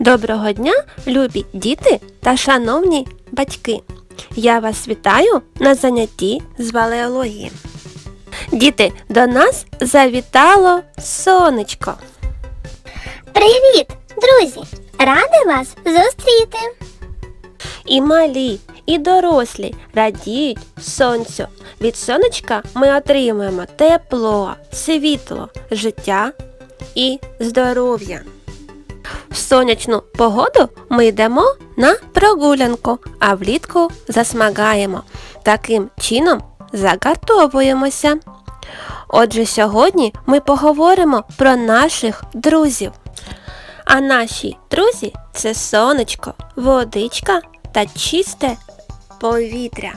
Доброго дня, любі діти та шановні батьки! Я вас вітаю на занятті з валеології. Діти, до нас завітало сонечко. Привіт, друзі! Рада вас зустріти! І малі, і дорослі радіють сонцю. Від сонечка ми отримуємо тепло, світло, життя і здоров'я. Сонячну погоду ми йдемо на прогулянку, а влітку засмагаємо. Таким чином загартовуємося. Отже, сьогодні ми поговоримо про наших друзів. А наші друзі це сонечко, водичка та чисте повітря.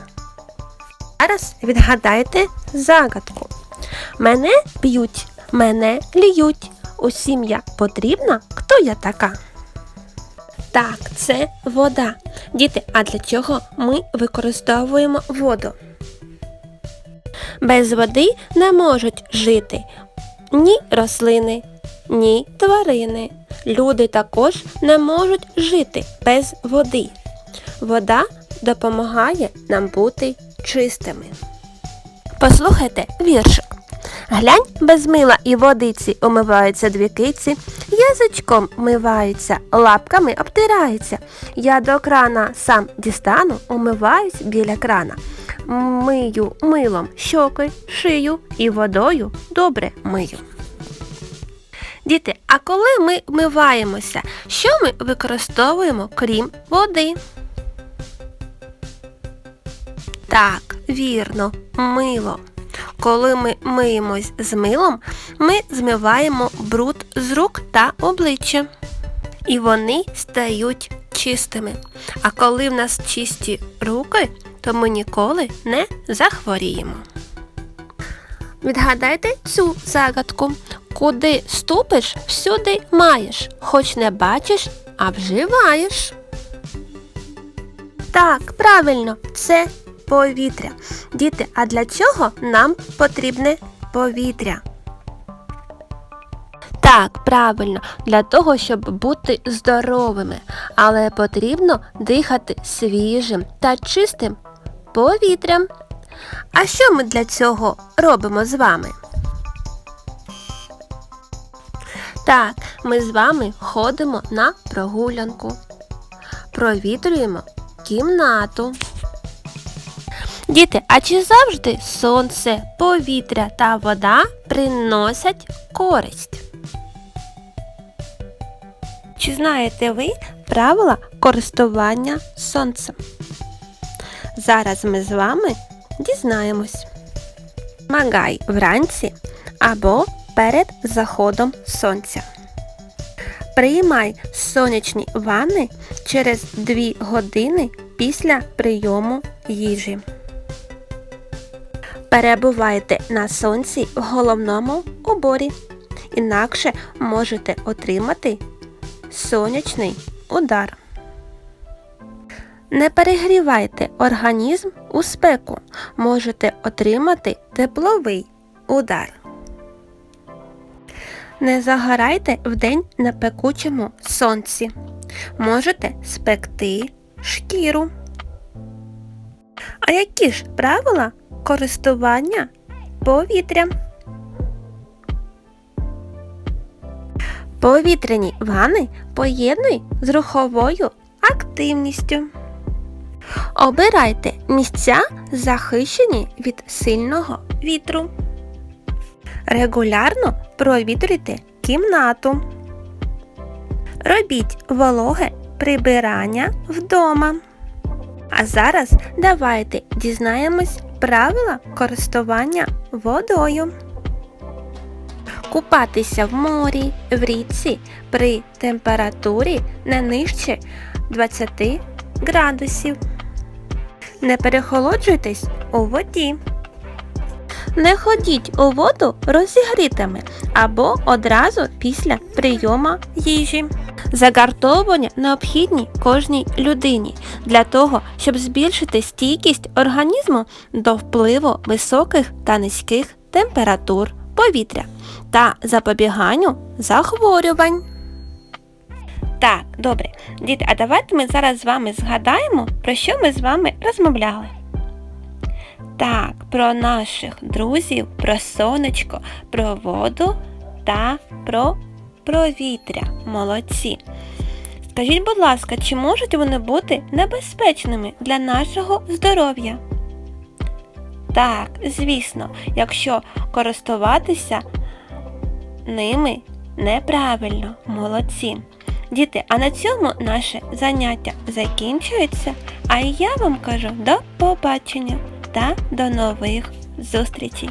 Зараз відгадайте загадку. Мене б'ють, мене ліють. Усім я потрібна, хто я така? Так, це вода. Діти, а для чого ми використовуємо воду? Без води не можуть жити ні рослини, ні тварини. Люди також не можуть жити без води. Вода допомагає нам бути чистими. Послухайте віршик. Глянь, без мила і водиці умиваються дві киці, язичком миваються, лапками обтираються. Я до крана сам дістану, умиваюсь біля крана. Мию милом щоки, шию і водою добре мию. Діти, а коли ми миваємося, що ми використовуємо крім води? Так, вірно, мило. Коли ми миємось з милом, ми змиваємо бруд з рук та обличчя. І вони стають чистими. А коли в нас чисті руки, то ми ніколи не захворіємо. Відгадайте цю загадку. Куди ступиш, всюди маєш, хоч не бачиш, а вживаєш. Так, правильно, це повітря. Діти, а для чого нам потрібне повітря? Так, правильно, для того, щоб бути здоровими, але потрібно дихати свіжим та чистим повітрям. А що ми для цього робимо з вами? Так, ми з вами ходимо на прогулянку. Провітрюємо кімнату. Діти, а чи завжди сонце, повітря та вода приносять користь? Чи знаєте ви правила користування сонцем? Зараз ми з вами дізнаємось. Магай вранці або перед заходом сонця. Приймай сонячні ванни через 2 години після прийому їжі. Перебувайте на сонці в головному уборі. Інакше можете отримати сонячний удар. Не перегрівайте організм у спеку. Можете отримати тепловий удар. Не загорайте вдень на пекучому сонці. Можете спекти шкіру. А які ж правила користування повітрям? Повітряні вани поєднуй з руховою активністю. Обирайте місця, захищені від сильного вітру. Регулярно провітрюйте кімнату. Робіть вологе прибирання вдома. А зараз давайте дізнаємось правила користування водою. Купатися в морі, в річці при температурі не нижче 20 градусів. Не перехолоджуйтесь у воді. Не ходіть у воду розігрітими або одразу після прийому їжі. Загартовування необхідні кожній людині для того, щоб збільшити стійкість організму до впливу високих та низьких температур повітря та запобіганню захворювань. Так, добре. Діти, а давайте ми зараз з вами згадаємо, про що ми з вами розмовляли. Так, про наших друзів, про сонечко, про воду та про провітря. Молодці. Скажіть, будь ласка, чи можуть вони бути небезпечними для нашого здоров'я? Так, звісно, якщо користуватися ними неправильно, молодці. Діти, а на цьому наше заняття закінчується, а я вам кажу до побачення та до нових зустрічей.